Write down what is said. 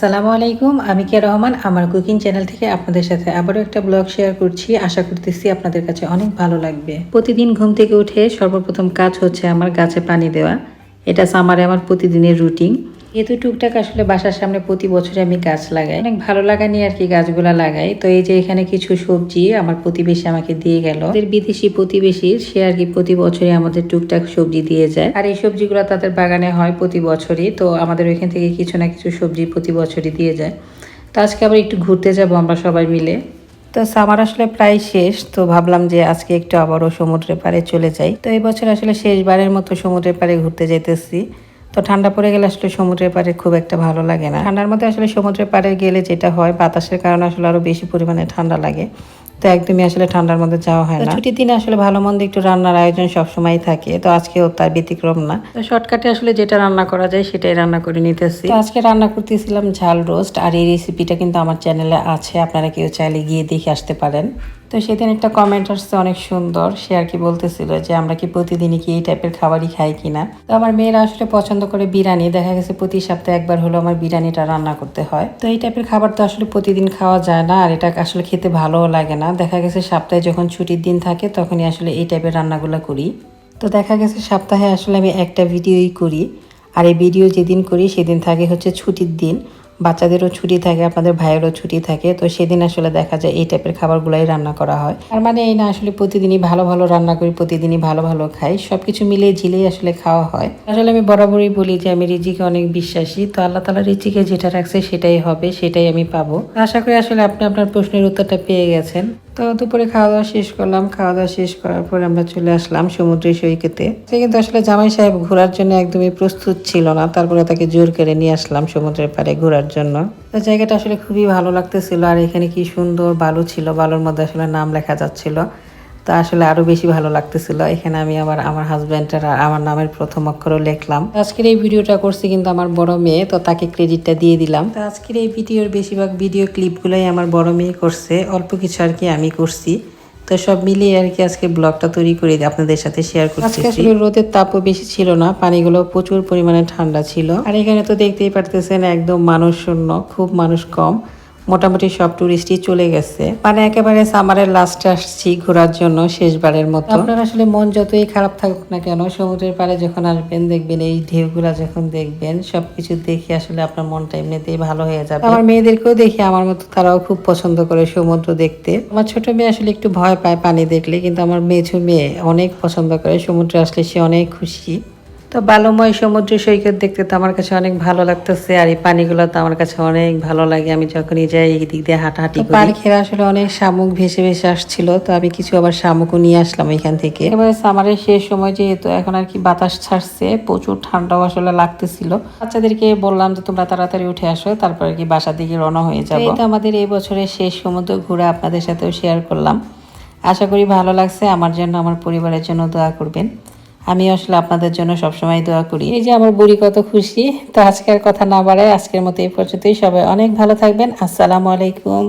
আসসালামু আলাইকুম, আমি কে রহমান, আমার কুকিং চ্যানেল থেকে আপনাদের সাথে আবারও একটা ব্লগ শেয়ার করছি। আশা করতেছি আপনাদের কাছে অনেক ভালো লাগবে। প্রতিদিন ঘুম থেকে উঠে সর্বপ্রথম কাজ হচ্ছে আমার গাছে পানি দেওয়া। এটা সামারে আমার প্রতিদিনের রুটিন। যেহেতু টুকটাক আসলে বাসার সামনে প্রতি বছরে আমি গাছ লাগাই। অনেক ভালো লাগা নিয়ে আর কি গাছগুলা লাগাই। তো এই যে এখানে কিছু সবজি আমার প্রতিবেশী আমাকে দিয়ে গেল। বিদেশি প্রতিবেশী সে আর কি প্রতি বছরই আমাদের টুকটাক সবজি দিয়ে যায়। আর এই সবজিগুলো তাদের বাগানে হয় প্রতি বছরই। তো আমাদের ওইখান থেকে কিছু না কিছু সবজি প্রতি বছরই দিয়ে যায়। তো আজকে আবার একটু ঘুরতে যাব আমরা সবাই মিলে। তো সামার আসলে প্রায় শেষ। তো ভাবলাম যে আজকে একটু আবারও সমুদ্রের পাড়ে চলে যাই। তো এই বছর আসলে শেষবারের মতো সমুদ্রের পাড়ে ঘুরতে যেতেছি। তো ঠান্ডা পড়ে গেলে আসলে সমুদ্রের পাড়ে খুব একটা ভালো লাগে না। ঠান্ডার মধ্যে আসলে সমুদ্রের পাড়ে গেলে যেটা হয় বাতাসের কারণে আসলে আরও বেশি পরিমাণে ঠান্ডা লাগে। তো একদমই আসলে ঠান্ডার মধ্যে যাওয়া হয় না। ছুটির দিনে আসলে ভালো মন্দ একটু রান্নার আয়োজন সবসময় থাকে তো আজকেও তার ব্যতিক্রম না। তো শর্টকাটে আসলে যেটা রান্না করা যায় সেটাই রান্না করে নিতেছি। আজকে রান্না করতেছিলাম ঝাল রোস্ট আর এই রেসিপিটা কিন্তু আমার চ্যানেলে আছে আপনারা কেউ চাইলে গিয়ে দেখে আসতে পারেন। তো সেদিন একটা কমেন্ট আসছে অনেক সুন্দর সে আর কি বলতেছিল যে আমরা কি প্রতিদিনই কি এই টাইপের খাবারই খাই কিনা তো আমার মেয়েরা আসলে পছন্দ করে বিরিয়ানি দেখা গেছে প্রতি সপ্তাহে একবার হলো আমার বিরিয়ানিটা রান্না করতে হয়। তো এই টাইপের খাবার তো আসলে প্রতিদিন খাওয়া যায় না আর এটা আসলে খেতে ভালোও লাগে না। দেখা গেছে সপ্তাহে যখন ছুটির দিন থাকে, তখনই আসলে এই টাইপের রান্নাগুলো করি। তো দেখা গেছে সপ্তাহে আসলে আমি একটা ভিডিওই করি। আর এই ভিডিও যেদিন করি, সেদিন থাকে হচ্ছে ছুটির দিন। বাচ্চাদেরও ছুটি থাকে, আপনাদের ভাইয়েরও ছুটি থাকে। তো সেদিন আসলে দেখা যায় এই টাইপের খাবারগুলাই রান্না করা হয়। আর মানে এই না আসলে প্রতিদিনই ভালো ভালো রান্না করি, প্রতিদিনই ভালো ভালো খাই। সব কিছু মিলিয়ে ঝিলেই আসলে খাওয়া হয়। আসলে আমি বরাবরই বলি যে আমি রিজিকে অনেক বিশ্বাসী। তো আল্লাহ তালা রিজিকে যেটা রাখছে সেটাই হবে, সেটাই আমি পাবো। আশা করি আসলে আপনি আপনার প্রশ্নের উত্তরটা পেয়ে গেছেন। তো দুপুরে খাওয়া দাওয়া শেষ করলাম। খাওয়া দাওয়া শেষ করার পর আমরা চলে আসলাম সমুদ্রের সৈকতে। সে কিন্তু আসলে জামাই সাহেব ঘোরার জন্য একদমই প্রস্তুত ছিল না। তারপরে তাকে জোর করে নিয়ে আসলাম সমুদ্রের পাড়ে ঘোরার জন্য। তো জায়গাটা আসলে খুবই ভালো লাগতেছিল। আর এখানে কি সুন্দর বালু ছিল। বালুর মধ্যে আসলে নাম লেখা যাচ্ছিল। তো আসলে আরও বেশি ভালো লাগতেছিল। এখানে আমি আবার আমার হাজব্যান্ডের আর আমার নামের প্রথম অক্ষরও লিখলাম। আজকের এই ভিডিওটা করছি কিন্তু আমার বড় মেয়ে তো তাকে ক্রেডিটটা দিয়ে দিলাম। তো আজকের এই ভিডিওর বেশিরভাগ ভিডিও ক্লিপগুলোই আমার বড় মেয়ে করছে। অল্প কিছু আর কি আমি করছি। তো সব মিলিয়ে আর কি আজকে ব্লগটা তৈরি করে আপনাদের সাথে শেয়ার করছি আজকে আসলে রোদের তাপও বেশি ছিল না পানিগুলো প্রচুর পরিমাণে ঠান্ডা ছিল। আর এখানে তো দেখতেই পারতেছেন একদম মানুষ শূন্য খুব মানুষ কম। মোটামুটি সব টুরিস্টই চলে গেছে। মানে একেবারে সামারের লাস্টে আসছি ঘোরার জন্য শেষবারের মতো। আপনার আসলে মন যতই খারাপ থাকুক না কেন সমুদ্রের পাড়ে যখন আসবেন দেখবেন এই ঢেউগুলা যখন দেখবেন সবকিছু দেখে আসলে আপনার মনটা এমনিতেই ভালো হয়ে যাবে। আমার মেয়েদেরকেও দেখি আমার মতো তারাও খুব পছন্দ করে সমুদ্র দেখতে। আমার ছোট মেয়ে আসলে একটু ভয় পায় পানি দেখলে কিন্তু আমার মেঝো মেয়ে অনেক পছন্দ করে সমুদ্রে আসলে সে অনেক খুশি। তো বালুময় সমুদ্র সৈকত দেখতে তো আমার কাছে অনেক ভালো লাগতেছে আর এই পানিগুলো তো আমার কাছে অনেক ভালো লাগে। আমি যখনই যাই এই দিক দিয়ে হাঁটাহাঁটি করি। পানি খেয়ে আসলে অনেক শামুক ভেসে ভেসে আসছিল তো আমি কিছু আবার শামুকও নিয়ে আসলাম এখান থেকে। এবারে সামারের শেষ সময় যেহেতু এখন আর কি বাতাস ছাড়ছে প্রচুর ঠান্ডাও আসলে লাগতেছিল। বাচ্চাদেরকে বললাম যে তোমরা তাড়াতাড়ি উঠে আসো তারপর আর কি বাসা দিকে রওনা হয়ে যাব এই তো আমাদের এই বছরের শেষ সমুদ্র ঘুরে আপনাদের সাথেও শেয়ার করলাম। আশা করি ভালো লাগছে আমার জন্য আমার পরিবারের জন্য দোয়া করবেন। আমি আসলে আপনাদের জন্য সবসময় দোয়া করি। এই যে আমার বুড়ি কত খুশি, তো আজকের কথা না বাড়ায় আজকের মতো এই পর্যন্তই। সবাই অনেক ভালো থাকবেন। আসসালামু আলাইকুম।